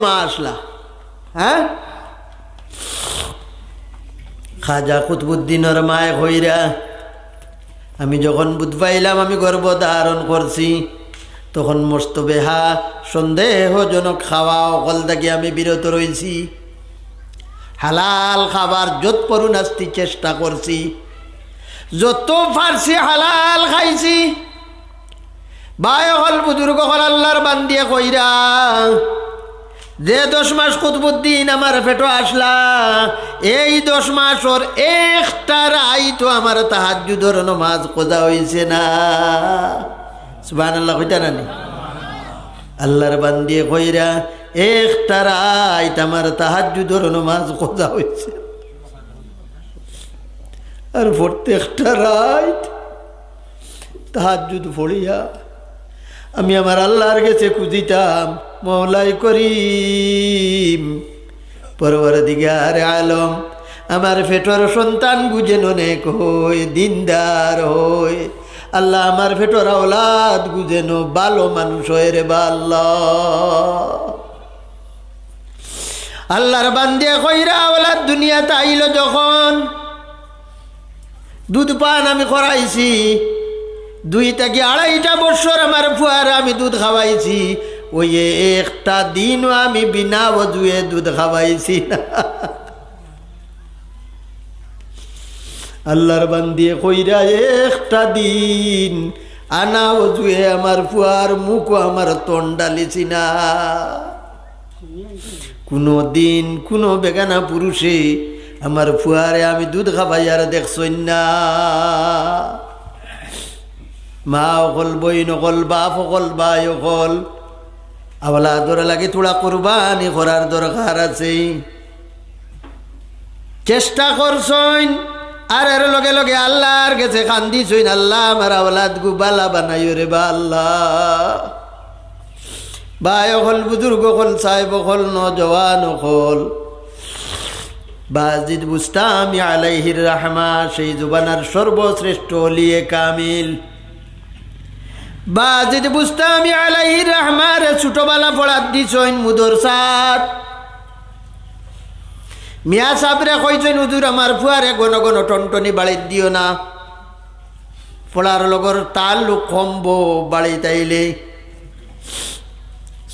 মা আসলা হ্যাঁ? খাজা কুতবুদ্দিনের মায় হইরা আমি যখন বুধ পাইলাম, আমি গর্ব ধারণ করছি। তখন মস্ত বেহা, সন্দেহজনক খাওয়া অকল থেকে আমি বিরত রয়েছি হালাল খাবার যত পরুন আসতে চেষ্টা করছি। যত ফার্সি হালাল খাইছি। বায় হল বুজুর্গ হল আল্লাহর বান্দিয়ে কইরা যে দশ মাস কুতবুদ্দিন আমার ফেটো আসলা, এই দশ মাসর একটা রাই তো আমার তাহাজুদর নমাজ কোজা হইছে না। সুবান আল্লাহ কইতা নানি? আল্লাহর বান্দিয়ে কইরা একটা রাইত আমার তাহাজুদর নমাজ কোজা হইছে। আর প্রত্যেকটা রাইত তাহাজুদ ফড়িয়া আমি আমার আল্লাহর কাছে খুঁজিতাম, মৌলাই করিম। পরবর দিগার আলম, আমার ফেটর সন্তান গুজেন অনেক হই দিনদার হই আল্লাহ আমার ফেটর আওলাদ গুজেন, ভালো মানুষ হয় রে বা আল্লাহ আল্লাহর বান্দিয়া কইরা আওলাদ দুনিয়াতে আইল যখন। দুধ পান আমি করাইছি। দুই থেকে আড়াইটা বছর আমার ফুয়ার আমি দুধ খাওয়াইছি? ওই একটা দিনও আমি বিনা বজুয়ে দুধ খাওয়াইছি না। আল্লাহর বান্দিয়ে কইরা, একটা দিন আনা বজুয়ে আমার ফুয়ার মুখও আমার তন্ডালিছি না। কোনো দিন কোনো বেগানা পুরুষে আমার ফুয়ারে আমি দুধ খাবাই আর দেখছই না। মা অকল বই নকল বাপ অকল বাই অকল আবলা দরে লাগে তোরা কোরবানি করার দরকার আছে। চেষ্টা করছইন, আর এর লগে লগে আল্লাহর গেছে কান্দিছইন, আল্লাহ আমার আওলাদ গুবালা বানাইও রে বা আল্লাহ। বাই অকল বুজুর্গ অকল সাহেব অকল নজওয়ান অকল বাজিদ বুস্তামি আলাইহির রাহমা, সেই জুবানার সর্বশ্রেষ্ঠ লিয়ে কামিল। বাজিদ বুস্তামি আলাইহির রাহমার ছোটবেলা পড়াত দিছইন মুদর সাত মিয়া সাবরে কইছেন হুজুর, আমার ফুয়ারে গণ গণ টনটনি বাড়িত দিও না। পড়ার লগর তাল্লুক কমব বাড়ি তাইলে।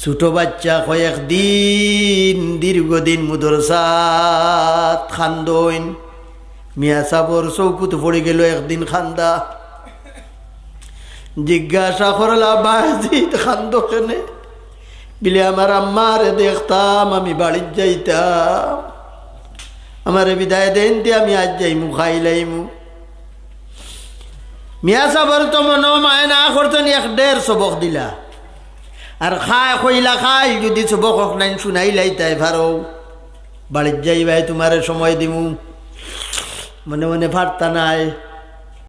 ছোট বাচ্চা কয়েক দিন দীর্ঘদিন মুদরসাত খান্দইন। মিয়া সাবর চৌকুত পড়ে গেল, একদিন খান্দা। জিজ্ঞাসা করলা বাজিত খান্দ কেনে? বিলে, আমার আম্মারে দেখতাম, আমি বাড়ির যাইতাম। আমার বিদায় দেন দিয়ে আমি আজ যাইমু খাইলাইমু মিয়া সাবর তো মনে মায় না করতেন, এক দেড় সবক দিলা। আর খায় কইলা খাই যদি সবক নাই, শুনাই লাইতাই ভারো বাড়ির যাইবাই তোমারে সময় দিমু। মনে মনে ফাটতা নাই।